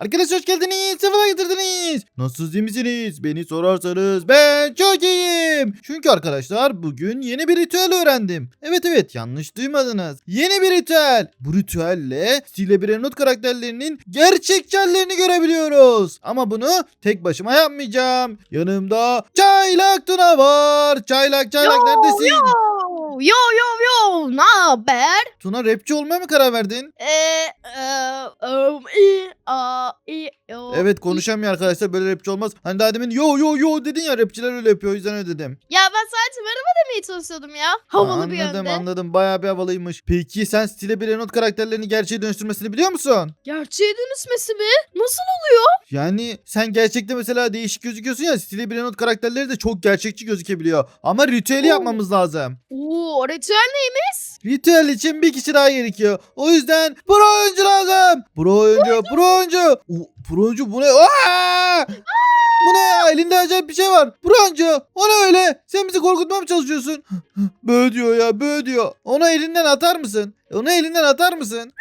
Arkadaşlar hoş geldiniz. Sefalar getirdiniz. Nasılsınız iyi misiniz? Beni sorarsanız ben çok iyiyim. Çünkü arkadaşlar bugün yeni bir ritüel öğrendim. Evet evet yanlış duymadınız. Yeni bir ritüel. Bu ritüelle Stile Birenut karakterlerinin gerçek hallerini görebiliyoruz. Ama bunu tek başıma yapmayacağım. Yanımda Çaylak Tuna var. Çaylak Çaylak Yo, neredesin? Yo yo yo yo ne haber? Tuna rapçi olmaya mı karar verdin? Eee um, i a i o. Evet konuşamıyor arkadaşlar böyle rapçi olmaz. Hani daha demin yo yo yo dedin ya rapçiler öyle yapıyor o yüzden öyle dedim. Ya ben sadece merhaba demeye çalışıyordum ya. Havalı bir anladım yönde. anladım bayağı bir havalıymış. Peki sen stile bir not karakterlerini gerçeğe dönüştürmesini biliyor musun? Gerçeğe dönüşmesi mi? Nasıl oluyor? Yani sen gerçekte mesela değişik gözüküyorsun ya stile bir not karakterleri de çok gerçekçi gözükebiliyor. Ama ritüeli Oo. yapmamız lazım. Oo ritüel neymiş? Ritüel için bir kişi daha gerekiyor. O yüzden pro oyuncu lazım. Pro oyuncu, pro oyuncu. O, pro oyuncu bu ne? Aa! Bu ne ya? Elinde acayip bir şey var. Oyuncu. O ne öyle? Sen bizi korkutmaya mı çalışıyorsun? Bö diyor ya, bö diyor. Onu elinden atar mısın? Onu elinden atar mısın?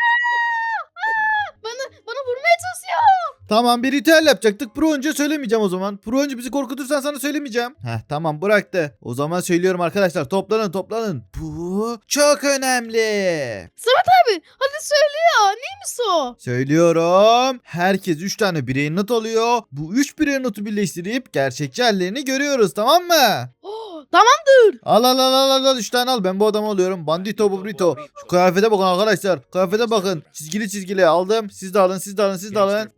Bana bana vurmaya çalışıyor. Tamam bir ritüel yapacaktık. Pro oyuncuya söylemeyeceğim o zaman. Pro oyuncu bizi korkutursan sana söylemeyeceğim. Heh tamam bıraktı. O zaman söylüyorum arkadaşlar. Toplanın toplanın. Bu çok önemli. Samet abi hadi söyle ya neymiş o? Söylüyorum. Herkes 3 tane birey not alıyor. Bu 3 birey notu birleştirip gerçekçi hallerini görüyoruz tamam mı? Oh, tamam Al al al al al, al 3 tane al. Ben bu adamı alıyorum. Bandito Burrito. Şu kıyafete bakın arkadaşlar. Kıyafete bakın. Çizgili çizgili aldım. Siz de alın siz de alın siz de alın.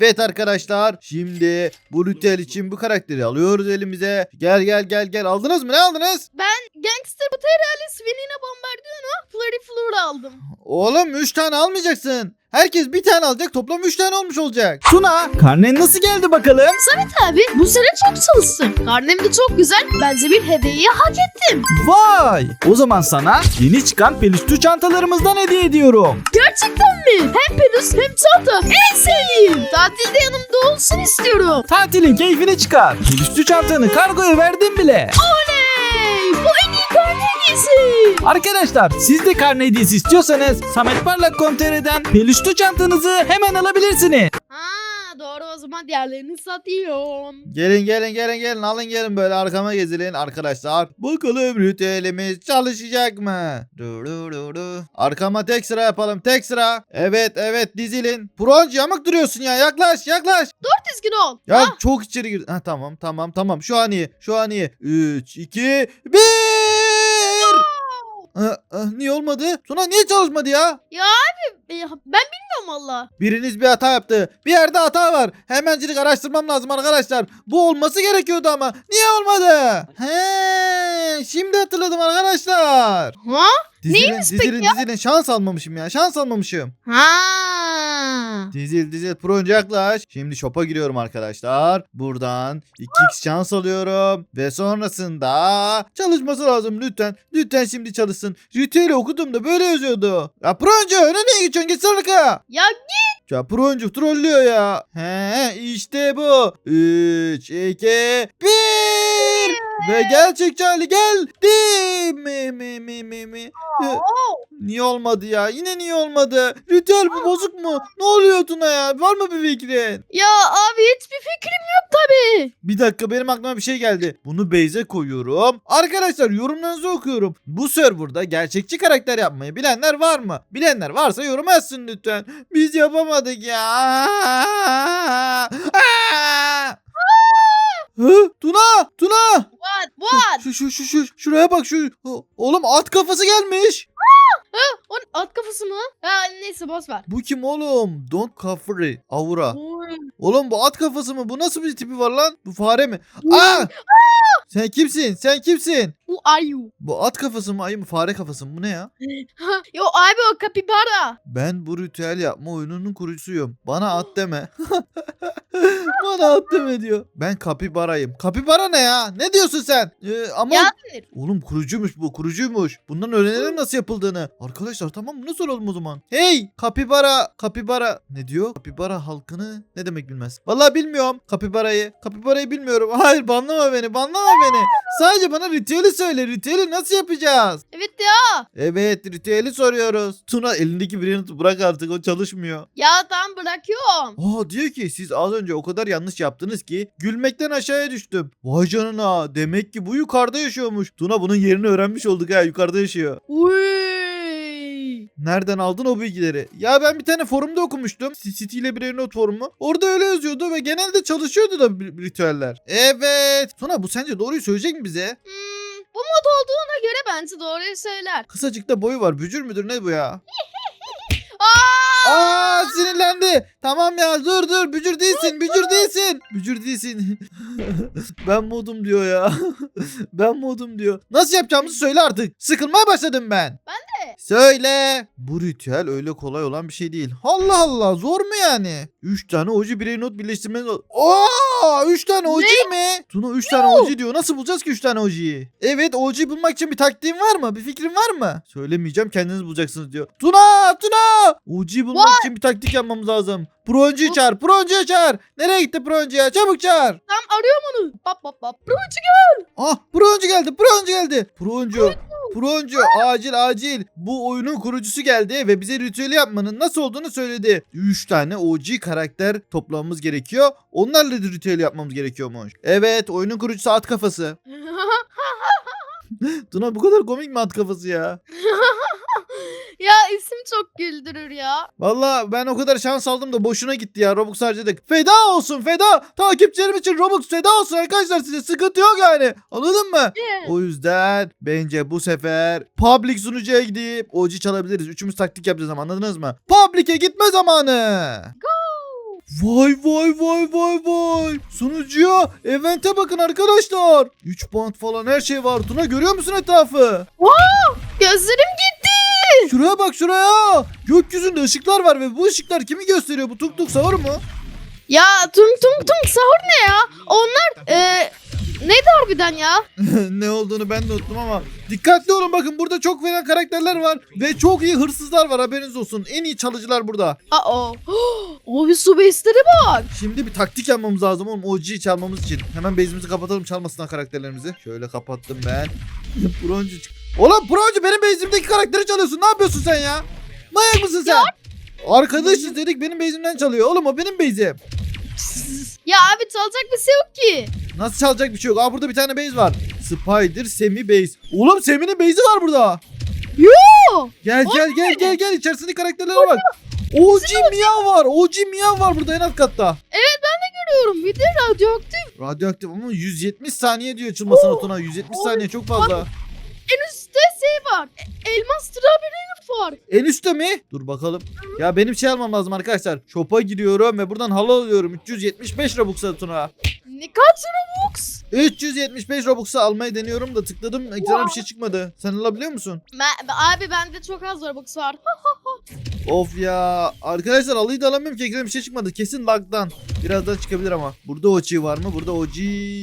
Evet arkadaşlar. Şimdi bu ritüel için bu karakteri alıyoruz elimize. Gel gel gel gel. Aldınız mı? Ne aldınız? ben Gangster Materialis Venina Bombardiano Flurry Flur aldım. Oğlum 3 tane almayacaksın. Herkes bir tane alacak. Toplam 3 tane olmuş olacak. Tuna karnen nasıl geldi bakalım? Samet abi bu sene çok çalıştım. Karnem de çok güzel. Bence bir hediyeyi hak ettim. Vay! O zaman sana yeni çıkan peluşlu çantalarımızdan hediye ediyorum. Gerçekten mi? Hem pelus hem çanta. En sevdiğim. Tatilde yanımda olsun istiyorum. Tatilin keyfini çıkar. Peluşlu çantanı kargoya verdim bile. Oley! Hediyesi. Arkadaşlar siz de karne hediyesi istiyorsanız sametparlak.com.tr'den peluşlu çantanızı hemen alabilirsiniz. Ha doğru o zaman diğerlerini satıyorum. Gelin gelin gelin gelin alın gelin böyle arkama gezilin arkadaşlar. Bakalım ritüelimiz çalışacak mı? Du, du, du, du. Arkama tek sıra yapalım tek sıra. Evet evet dizilin. Bronz yamuk duruyorsun ya yaklaş yaklaş. Dört düzgün ol. Ya Ha, çok içeri gir. Ha, tamam tamam tamam şu an iyi şu an iyi. 3 2 1 Ah, ah, Niye olmadı? Tuna niye çalışmadı ya? Ya abi e, ben bilmiyorum valla. Biriniz bir hata yaptı. Bir yerde hata var. Hemencilik araştırmam lazım arkadaşlar. Bu olması gerekiyordu ama. Niye olmadı? He, şimdi hatırladım arkadaşlar. Ha? Dizilin, Neymiş peki dizilin, dizilin. Şans almamışım ya. Şans almamışım. Ha. Dizil, dizil. Pro önce yaklaş. Şimdi shop'a giriyorum arkadaşlar. Buradan 2x şans alıyorum. Ve sonrasında çalışması lazım lütfen. Lütfen şimdi çalışsın. Ritüeli okuduğumda böyle yazıyordu. Ya pro önce öne niye geçiyorsun? Geçsene arkaya. Ya Ya pro oyuncu trollüyor ya. He işte bu. 3, 2, 1. Ve gerçekçi hali geldi. Mi mi mi mi mi. Oo. Niye olmadı ya? Yine niye olmadı? Ritüel bu bozuk mu? Ne oluyor Tuna ya? Var mı bir fikrin? Ya abi hiçbir fikrim yok tabii. Bir dakika benim aklıma bir şey geldi. Bunu base'e koyuyorum. Arkadaşlar yorumlarınızı okuyorum. Bu serverda gerçekçi karakter yapmayı bilenler var mı? Bilenler varsa yorum yazsın lütfen. Biz yapamadık ya. Aa! Hı? Tuna! Tuna! What? What? Şu şu şu şu şuraya bak şu. Oğlum at kafası gelmiş. O at kafası mı? Ha neyse boş ver. Bu kim oğlum? Don't cover it. Aura. Oy. Oğlum bu at kafası mı? Bu nasıl bir tipi var lan? Bu fare mi? Aa! Sen kimsin? Sen kimsin? Bu ayu. Bu at kafası mı? Ayı mı? Fare kafası mı? Bu ne ya? Ha, Yo abi o kapibara. Ben bu ritüel yapma oyununun kurucusuyum. Bana at deme. Bana attım ediyor. Ben kapibarayım. Kapibara ne ya? Ne diyorsun sen? Ee, ama Ya Oğlum kurucuymuş bu kurucuymuş. Bundan öğrenelim nasıl yapıldığını. Arkadaşlar tamam bunu soralım o zaman. Hey kapibara kapibara ne diyor? Kapibara halkını ne demek bilmez. Vallahi bilmiyorum kapibarayı. Kapibarayı bilmiyorum. Hayır banlama beni banlama beni. Sadece bana ritüeli söyle. Ritüeli nasıl yapacağız? evet ya. Evet ritüeli soruyoruz. Tuna elindeki birini tut- bırak artık o çalışmıyor. Ya tamam bırakıyorum. Aa diyor ki siz az önce o kadar yanlış yaptınız ki gülmekten aşağıya düştüm. Vay canına demek ki bu yukarıda yaşıyormuş. Tuna bunun yerini öğrenmiş olduk ha yukarıda yaşıyor. Uy. Nereden aldın o bilgileri? Ya ben bir tane forumda okumuştum. City ile Brain Not forumu. Orada öyle yazıyordu ve genelde çalışıyordu da ritüeller. Evet. Tuna bu sence doğruyu söyleyecek mi bize? Hmm, bu mod olduğuna göre bence doğruyu söyler. Kısacık da boyu var. Bücür müdür ne bu ya? Aa! Aa sinirlendi. Tamam ya dur dur bücür değilsin bücür değilsin. Bücür değilsin. ben modum diyor ya. ben modum diyor. Nasıl yapacağımızı söyle artık. Sıkılmaya başladım ben. Ben de. Söyle. Bu ritüel öyle kolay olan bir şey değil. Allah Allah zor mu yani? 3 tane oji birey not birleştirmeniz Aa 3 tane oji mi? Tuna 3 tane oji diyor. Nasıl bulacağız ki 3 tane ojiyi? Evet oji bulmak için bir taktiğin var mı? Bir fikrin var mı? Söylemeyeceğim kendiniz bulacaksınız diyor. Tuna Tuna. Oji bulmak için bir taktik yapmamız lazım. Proncuyu çağır. Proncuyu çağır. Nereye gitti Proncuya? Çabuk çağır. Tam arıyorum onu. Bap bap bap. Proncu Ah Proncu geldi. Proncu geldi. Proncu. Proncu acil acil. Bu oyunun kurucusu geldi ve bize ritüeli yapmanın nasıl olduğunu söyledi. 3 tane OG karakter toplamamız gerekiyor. Onlarla da ritüeli yapmamız gerekiyormuş. Evet oyunun kurucusu at kafası. Tuna bu kadar komik mi at kafası ya? ya isim çok güldürür ya. Valla ben o kadar şans aldım da boşuna gitti ya. Robux harcadık. Feda olsun feda. Takipçilerim için Robux feda olsun arkadaşlar size. Sıkıntı yok yani. Anladın mı? O yüzden bence bu sefer public sunucuya gidip OG çalabiliriz. Üçümüz taktik yapacağız ama anladınız mı? Public'e gitme zamanı. Vay vay vay vay vay. Sunucuya event'e bakın arkadaşlar. 3 band falan her şey var. Tuna görüyor musun etrafı? Gözlerim gitti. Şuraya bak şuraya. Gökyüzünde ışıklar var ve bu ışıklar kimi gösteriyor? Bu tuk tuk sahur mu? Ya tung tung tung sahur ne ya? Onlar e, neydi harbiden ya? ne olduğunu ben de unuttum ama dikkatli olun bakın burada çok veren karakterler var ve çok iyi hırsızlar var haberiniz olsun. En iyi çalıcılar burada. Aa. O bir su beslere bak. Şimdi bir taktik yapmamız lazım oğlum OG'yi çalmamız için. Hemen base'imizi kapatalım çalmasınlar karakterlerimizi. Şöyle kapattım ben. Broncu çık. Oğlum Broncu benim base'imdeki karakteri çalıyorsun. Ne yapıyorsun sen ya? Manyak mısın sen? Arkadaşız dedik benim base'imden çalıyor. Oğlum o benim base'im. Ya abi çalacak bir şey yok ki. Nasıl çalacak bir şey yok. Aa burada bir tane base var. Spider Semi base. Oğlum Semi'nin base'i var burada. Yo. Gel gel gel gel gel içerisindeki karakterlere bak. OG Mia var. OG Mia var burada en alt katta. Görüyorum bir de radyoaktif. Radyoaktif ama 170 saniye diyor açılmasına Tuna. 170 saniye çok fazla. En üstte şey var. Elmas strawberry var. En üstte mi? Dur bakalım. Ya benim şey almam lazım arkadaşlar. Shop'a giriyorum ve buradan halı alıyorum. 375 Robux'a Tuna. Ne kaç Robux? 375 Robux'a almayı deniyorum da tıkladım. Ekrana bir şey çıkmadı. Sen alabiliyor musun? Ben, abi bende çok az Robux var. Of ya. Arkadaşlar alıyı da alamıyorum ki ekrana bir şey çıkmadı. Kesin lag'dan. Birazdan çıkabilir ama. Burada OG var mı? Burada OG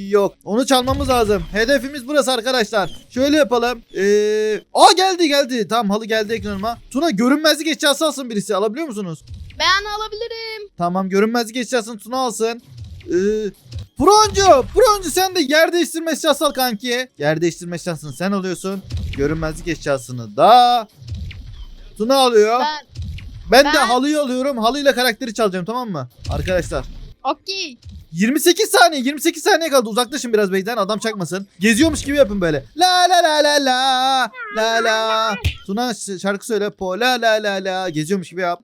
yok. Onu çalmamız lazım. Hedefimiz burası arkadaşlar. Şöyle yapalım. Ee... Aa geldi geldi. Tamam halı geldi ekranıma. Tuna görünmezlik eşyası alsın birisi. Alabiliyor musunuz? Ben alabilirim. Tamam görünmezlik eşyasını Tuna alsın. Ee, Broncu, Broncu sen de yer değiştirme eşyası al kanki. Yer değiştirme eşyasını sen alıyorsun. Görünmezlik eşyasını da Tuna alıyor. Ben, Ben de ben- halıyı alıyorum. Halıyla karakteri çalacağım tamam mı? Arkadaşlar. okey. 28 saniye 28 saniye kaldı uzaklaşın biraz beyden adam çakmasın. Geziyormuş gibi yapın böyle. La la la la la la la. Tuna şarkı söyle. Po la la la la. Geziyormuş gibi yap.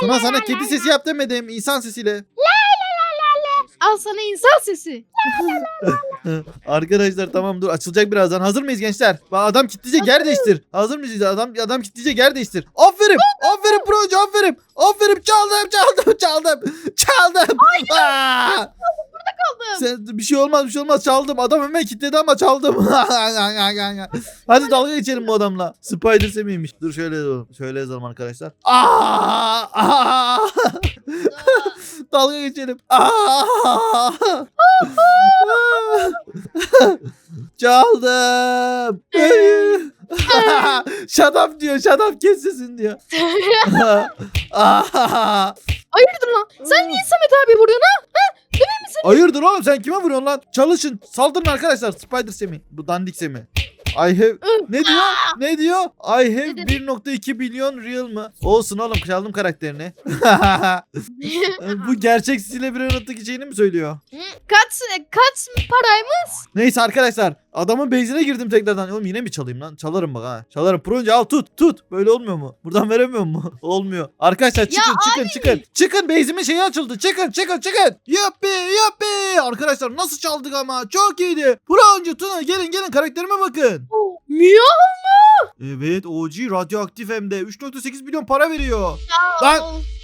Tuna sana kedi sesi yap demedim. insan sesiyle. Al sana insan sesi. Arkadaşlar tamam dur açılacak birazdan. Hazır mıyız gençler? Adam kitleyecek yer değiştir. Hazır mıyız? Adam adam kitleyecek yer değiştir. Aferin. aferin proje aferin. Aferin çaldım çaldım çaldım. Çaldım. Aa! Sen, bir şey olmaz bir şey olmaz çaldım. Adam hemen kilitledi ama çaldım. Hadi dalga geçelim bu adamla. Spider Sam'iymiş. Dur şöyle yazalım. Şöyle yazalım arkadaşlar. Aa! Aa! dalga geçelim. Aa! Çaldım. shut up diyor. Shut up kes sesini diyor. Hayırdır lan? Sen niye Samet abi vuruyorsun ha? Hayırdır oğlum sen kime vuruyorsun lan? Çalışın. Saldırın arkadaşlar. Spider Semi. Bu dandik Semi. I have... Ne diyor? Ne diyor? I have Ne dedi? 1.2 milyon real mı? Olsun oğlum çaldım karakterini. Bu gerçek Stile bir yanıttaki şeyini mi söylüyor? kaç kaç paraymış? Neyse arkadaşlar adamın base'ine girdim tekrardan. Oğlum yine mi çalayım lan? Çalarım bak ha. Çalarım. Prunca al tut tut. Böyle olmuyor mu? Buradan veremiyor mu? Olmuyor. Arkadaşlar çıkın çıkın çıkın. Çıkın base'imin şeyi açıldı. Çıkın çıkın çıkın. Yuppi yuppi. Arkadaşlar nasıl çaldık ama. Çok iyiydi. Prunca Tuna gelin gelin karakterime bakın. Mia? Evet OG radyoaktif hem de 3.8 milyon para veriyor. Lan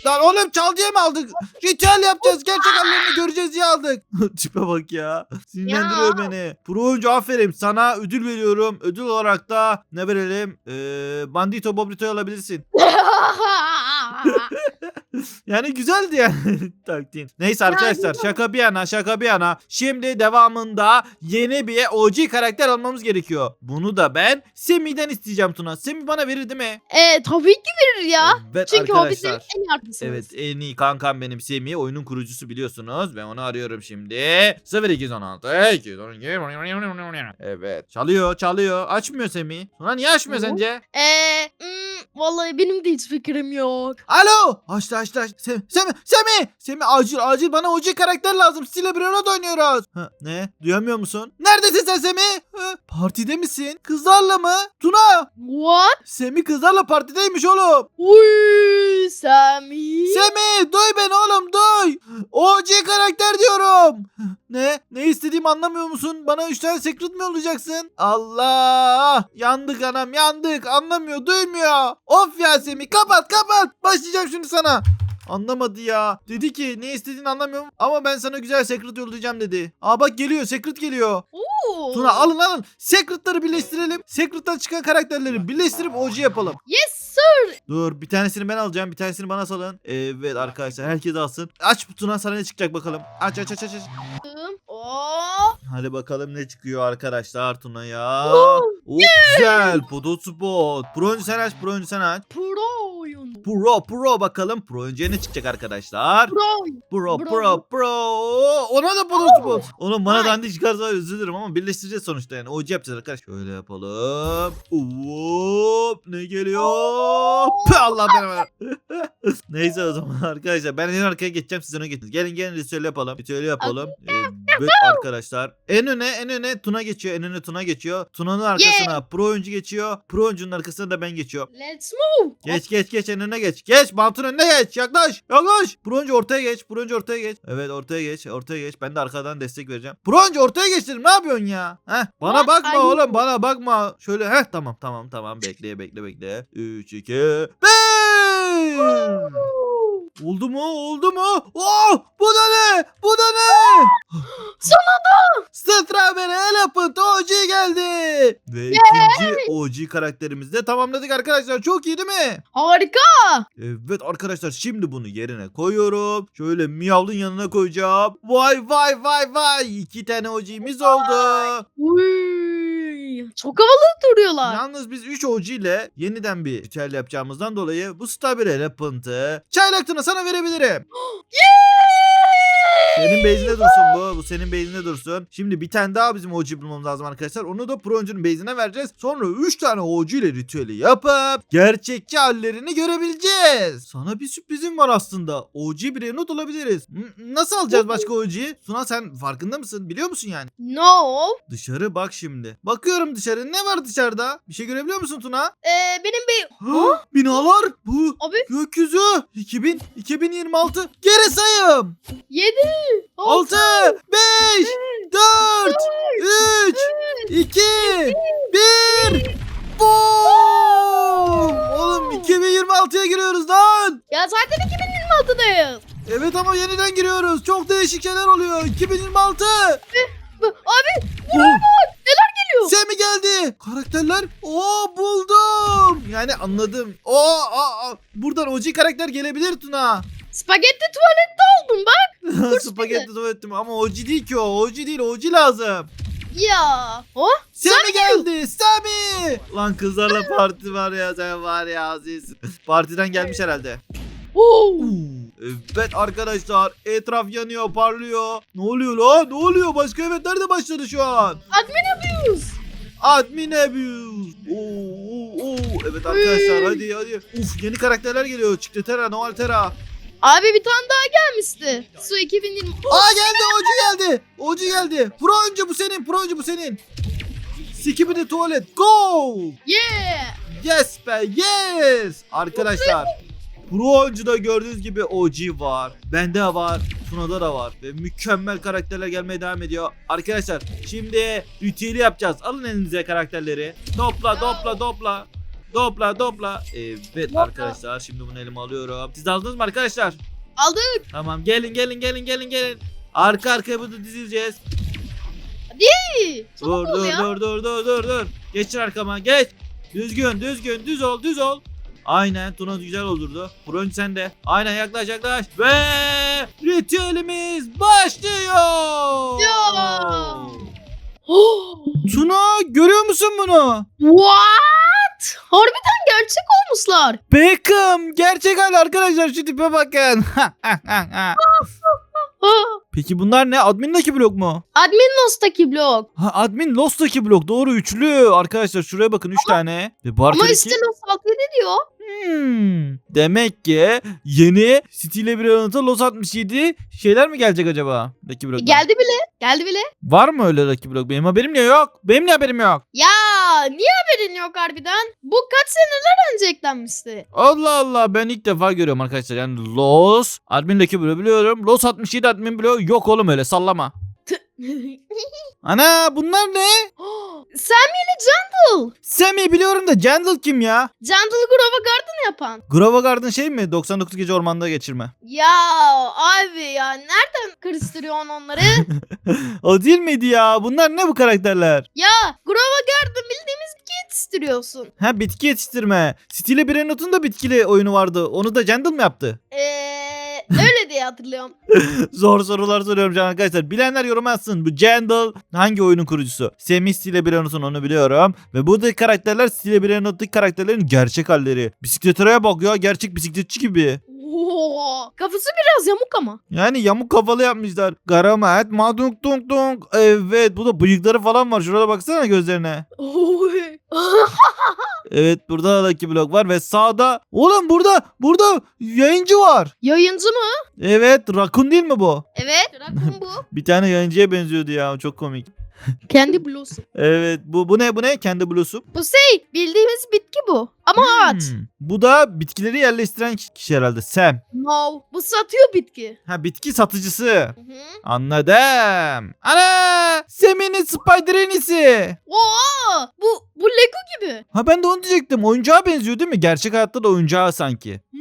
Lan oğlum çal diye mi aldık? Ritüel yapacağız. Gerçek hallerini göreceğiz diye aldık. Tipe bak ya. Sinirlendiriyor beni. Pro oyuncu aferin. Sana ödül veriyorum. Ödül olarak da ne verelim? Ee, Bandito Bobrito'yu alabilirsin. Yani güzeldi yani taktiğin. Neyse arkadaşlar şaka bir yana şaka bir yana. Şimdi devamında yeni bir OG karakter almamız gerekiyor. Bunu da ben Semi'den isteyeceğim Tuna. Semi bana verir değil mi? e, tabii ki verir ya. Evet Çünkü o bizim arkadaşlar. en arkadaşımız. Evet en iyi kankam benim Semih. Oyunun kurucusu biliyorsunuz. Ben onu arıyorum şimdi. 0216 212 Evet. Çalıyor çalıyor. Açmıyor Semih. Sonra niye açmıyor Hı. sence? Eee hmm, vallahi benim de hiç fikrim yok. Alo. Açtı açtı açtı. Semih Semih Semih. Semih acil acil bana OG karakter lazım. Stile Brion'a oynuyoruz. Ha, ne? Duyamıyor musun? Neredesin sen Semih? Ha, partide misin? Kızlarla mı? Tuna. What? Semih kızlarla partideymiş oğlum. Uy Sami. Semih duy beni oğlum duy. OG karakter diyorum. Ne? Ne istediğimi anlamıyor musun? Bana 3 tane secret mi yollayacaksın? Allah! Yandık anam yandık. Anlamıyor duymuyor. Of ya Semih kapat kapat. Başlayacağım şimdi sana. Anlamadı ya. Dedi ki ne istediğini anlamıyorum ama ben sana güzel secret yollayacağım dedi. Aa bak geliyor secret geliyor. Oo. Tuna alın alın. Secret'ları birleştirelim. Secret'tan çıkan karakterleri birleştirip OG yapalım. Yes sir. Dur bir tanesini ben alacağım bir tanesini bana salın. Evet arkadaşlar herkes alsın. Aç butuna sana ne çıkacak bakalım. Aç aç aç aç. aç. Oo. Hadi bakalım ne çıkıyor arkadaşlar Tuna ya. Oo. Güzel. Podo spot. Oyuncu sen aç oyuncu sen aç. Oyun. Pro pro bakalım pro oyuncuya ne çıkacak arkadaşlar. Pro. Pro Bro. pro pro. Ona da podo spot. Oğlum bana dandik çıkarsa dilerim ama birleştireceğiz sonuçta yani. OG yapacağız arkadaş. Şöyle yapalım. Hop ne geliyor? Püh, Allah belanı. Neyse o zaman arkadaşlar ben en arkaya geçeceğim siz öne geçin. Gelin gelin ritüel yapalım. Ritüel yapalım. Evet arkadaşlar. En öne en öne Tuna geçiyor. En öne Tuna geçiyor. Tuna'nın arkasına pro oyuncu geçiyor. Pro oyuncunun arkasına da ben geçiyorum. Let's move. Geç geç geç en önüne geç. Geç mantın önüne geç. Yaklaş. Yaklaş. Pro oyuncu ortaya geç. Pro oyuncu ortaya geç. Evet ortaya geç. Ortaya geç. Ben de arkadan destek vereceğim. Pro oyuncu ortaya geç dedim. Ne yapıyorsun ya? Heh. Bana What bakma you oğlum. Bana bakma. Şöyle heh tamam tamam tamam. Bekle bekle bekle. 3 2 1 Oldu mu? Oldu mu? Oh! Bu da ne? Bu da ne? Sonunda. Strawberry Elephant OG geldi. Ve ikinci OG karakterimizi de tamamladık arkadaşlar. Çok iyi değil mi? Harika. Evet arkadaşlar şimdi bunu yerine koyuyorum. Şöyle Miyav'ın yanına koyacağım. Vay vay vay vay. İki tane OG'miz oldu. Uy. Çok havalı duruyorlar. Yalnız biz 3 OG ile yeniden bir ritüel yapacağımızdan dolayı bu Strawberry Elephant'ı çaylaktına sana verebilirim. Senin base'inde dursun bu. Bu senin base'inde dursun. Şimdi bir tane daha bizim OG bulmamız lazım arkadaşlar. Onu da Pro oyuncunun base'ine vereceğiz. Sonra 3 tane OG ile ritüeli yapıp gerçekçi hallerini görebileceğiz. Sana bir sürprizim var aslında. OG bir not olabiliriz. N- nasıl alacağız başka OG'yi? Suna sen farkında mısın? Biliyor musun yani? No. Dışarı bak şimdi. Bakıyorum dışarı. Ne var dışarıda? Bir şey görebiliyor musun Tuna? Ee, benim bir... Binalar. Bu. Abi Gökyüzü. 2000, 2026. Geri sayım. 7. 6, 5, 4, 3, 2, 1. Boom! Oğlum 2026'ya giriyoruz lan. Ya zaten 2026'dayız. Evet ama yeniden giriyoruz. Çok değişik şeyler oluyor. 2026. Bu- Abi Geliyor. Sen mi geldi? Karakterler. Oo buldum. Yani anladım. Oo, aa, aa. buradan OG karakter gelebilir Tuna. Spagetti tuvalette oldum bak. Spagetti tuvaletim ama OG değil ki o. OG değil OG lazım. Ya. Oh. Sami geldi Sami. Lan kızlarla parti var ya sen var ya Aziz. Partiden gelmiş herhalde. Oo. Evet arkadaşlar etraf yanıyor parlıyor. Ne oluyor lan ne oluyor başka evet nerede başladı şu an? Admin abuse. Admin abuse. Oo, oo, oo. Evet arkadaşlar hadi hadi. Uf yeni karakterler geliyor. Çıktı Terra, Noel Terra. Abi bir tane daha gelmişti. Su 2020. Aa geldi Ocu geldi. Ocu geldi. Pro oyuncu bu senin. Pro oyuncu bu senin. Skibidi tuvalet. Go. Yeah. Yes be yes. Arkadaşlar. Pro oyuncuda gördüğünüz gibi OG var. Bende var. Tuna'da da var. Ve mükemmel karakterler gelmeye devam ediyor. Arkadaşlar şimdi ritüeli yapacağız. Alın elinize karakterleri. Topla topla topla. Topla topla. Evet Topla. arkadaşlar şimdi bunu elime alıyorum. Siz de aldınız mı arkadaşlar? Aldık. Tamam gelin gelin gelin gelin gelin. Arka arkaya burada dizileceğiz. İyi. Dur Çabuk ol dur ya. dur dur dur dur dur. Geçin arkama geç. Düzgün düzgün düz ol düz ol. Aynen Tuna güzel oldurdu. Bronz sen de. Aynen yaklaş yaklaş. Ve ritüelimiz başlıyor. Ya. Oh. Tuna görüyor musun bunu? What? Harbiden gerçek olmuşlar. Beckham gerçek hal arkadaşlar şu tipe bakın. Ha. Peki bunlar ne? Admin'deki blok mu? Admin Lost'taki blok. Ha admin Lost'taki blok doğru üçlü. Arkadaşlar şuraya bakın 3 tane. Ve bu Ama üstte Lost 67 diyor. Hmm. Demek ki yeni Stile bir anıta Los 67 şeyler mi gelecek acaba? Lucky Block'tan? geldi bile. Geldi bile. Var mı öyle Lucky Block? Benim haberim niye yok? Benim niye haberim yok? Ya niye haberin yok harbiden? Bu kaç seneler önce eklenmişti. Allah Allah ben ilk defa görüyorum arkadaşlar. Yani Los admin Lucky Block biliyorum. Los 67 admin Block yok oğlum öyle sallama. Ana bunlar ne? Sammy ile Jandal. Sammy biliyorum da Jandal kim ya? Jandal'ı Grova Garden yapan. Grova Garden şey mi? 99 gece ormanda geçirme. Ya abi ya nereden karıştırıyorsun onları? o değil miydi ya? Bunlar ne bu karakterler? ya Grova Garden bildiğimiz bitki yetiştiriyorsun. Ha bitki yetiştirme. Stile Birenot'un da bitkili oyunu vardı. Onu da Jandal mı yaptı? Eee öyle diye hatırlıyorum. Zor sorular soruyorum can arkadaşlar. Bilenler yorum yazsın. Bu Jandal hangi oyunun kurucusu? Semih Stile Birenot'un onu biliyorum. Ve buradaki karakterler Stile Birenot'taki karakterlerin gerçek halleri. Bisikletere bak ya gerçek bisikletçi gibi. Oo, kafası biraz yamuk ama. Yani yamuk kafalı yapmışlar. Garamet, madung tung tung. Evet bu da bıyıkları falan var. Şurada baksana gözlerine. Oy. Evet burada da Lucky Block var ve sağda oğlum burada burada yayıncı var. Yayıncı mı? Evet Rakun değil mi bu? Evet. Rakun bu. Bir tane yayıncıya benziyordu ya çok komik. Kendi blusu. Evet bu bu ne bu ne kendi blusu. Bu şey bildiğimiz bitki bu. Ama ağaç. Hmm. Bu da bitkileri yerleştiren kişi herhalde Sam. No. Bu satıyor bitki. Ha bitki satıcısı. Hı hı. Anladım. Ana Sam'in Spider-Enisi. Oo, bu bu Lego gibi. Ha ben de onu diyecektim. Oyuncağa benziyor değil mi? Gerçek hayatta da oyuncağa sanki. Hmm,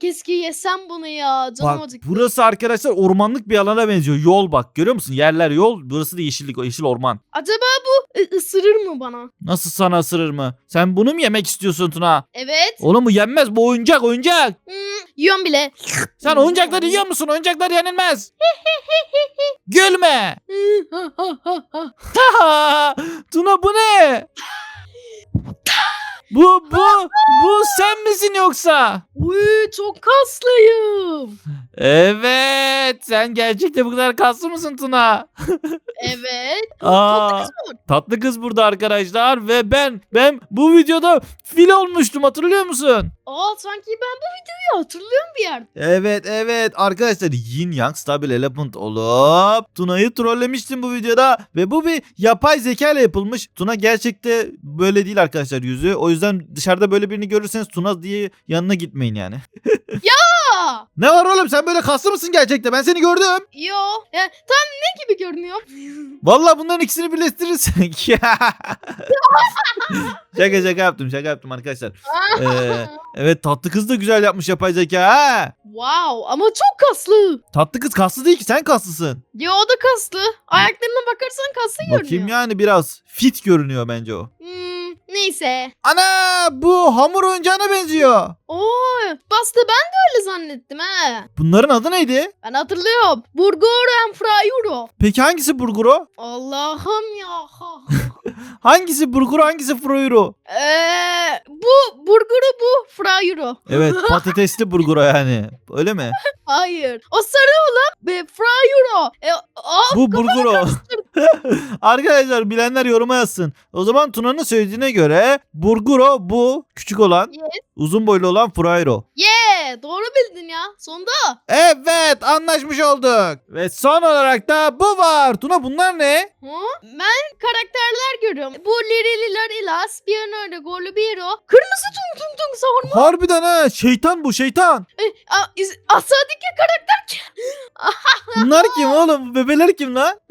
keşke yesem bunu ya. Canım Bak acıktı. burası arkadaşlar ormanlık bir alana benziyor. Yol bak görüyor musun? Yerler yol. Burası da yeşillik, yeşil orman. Acaba bu ı- ısırır mı bana? Nasıl sana ısırır mı? Sen bunu mu yemek istiyorsun Tuna? Evet. Oğlum bu yenmez. Bu oyuncak oyuncak. Hmm, yiyorum bile. Sen oyuncakları yiyor musun? Oyuncaklar yenilmez. Gülme. Tuna bu ne? Bu bu bu misin yoksa? Uy, çok kaslıyım. Evet. Sen gerçekten bu kadar kaslı mısın Tuna? Evet. Aa, Tatlı kız mı? tatlı kız burada arkadaşlar ve ben ben bu videoda fil olmuştum hatırlıyor musun? Aa sanki ben bu videoyu hatırlıyorum bir yerde. Evet evet arkadaşlar Yin Yang Stable Elephant olup Tuna'yı trollemiştim bu videoda ve bu bir yapay zeka ile yapılmış. Tuna gerçekte böyle değil arkadaşlar yüzü. O yüzden dışarıda böyle birini görürseniz Tuna diye yanına gitmeyin yani. Aa, ne var oğlum sen böyle kaslı mısın gerçekte? Ben seni gördüm. yo. Ya, tam ne gibi görünüyor? Vallahi bunların ikisini birleştirirsek. şaka şaka yaptım şaka yaptım arkadaşlar. Ee, evet tatlı kız da güzel yapmış yapay zeka ha. wow ama çok kaslı. Tatlı kız kaslı değil ki sen kaslısın. Ya o da kaslı. Ayaklarına bakarsan kaslı görünüyor. Bakayım yani biraz fit görünüyor bence o. Hmm, neyse. Ana bu hamur oyuncağına benziyor. Oo, bastı ben de öyle zannettim ha. Bunların adı neydi? Ben hatırlıyorum. Burgoro and Frayuro. Peki hangisi burguro? Allah'ım ya. Hangisi burguro hangisi froyuro? Eee bu burguru bu Frayuro. Evet patatesli burguro yani. Öyle mi? Hayır. O sarı olan be Frayuro. E, aa, Bu burguro. Arkadaşlar bilenler yoruma yazsın. O zaman Tuna'nın söylediğine göre burguro bu küçük olan Yes. uzun boylu olan froyro. yeah, doğru bildin ya. Sonda. Evet anlaşmış olduk. Ve son olarak da bu var. Tuna bunlar ne? Hı? Ben karakterler görüyorum. Bu Lirililer Ilas, Bionardo, Golubiro. Kırmızı tung tung tung savurma. Harbiden ha şeytan bu şeytan. E, a, iz- karakter kim? Bunlar kim oğlum? Bu Bebeler kim lan?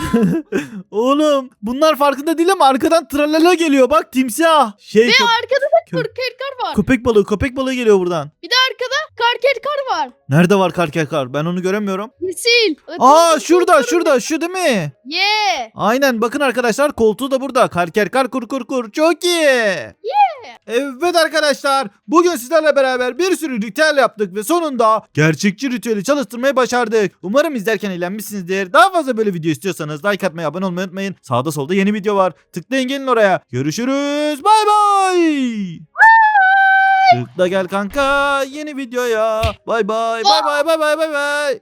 Oğlum bunlar farkında değil ama arkadan tralala geliyor bak timsah. Şey Ve kö- arkada da Kö- karkerkar var. köpek balığı köpek balığı geliyor buradan. Bir de arkada karkerkar var. Nerede var karkerkar? Ben onu göremiyorum. Yeşil. Aa şurada şurada şu değil mi? Yeah. Aynen bakın arkadaşlar koltuğu da burada. Karkerkar kur kur kur. Çok iyi. Evet arkadaşlar bugün sizlerle beraber bir sürü ritüel yaptık ve sonunda gerçekçi ritüeli çalıştırmayı başardık. Umarım izlerken eğlenmişsinizdir. Daha fazla böyle video istiyorsanız like atmayı abone olmayı unutmayın. Sağda solda yeni video var. Tıklayın gelin oraya. Görüşürüz. Bay bay. Tıkla gel kanka yeni videoya. Bay bay bay bay bay bay bay bay.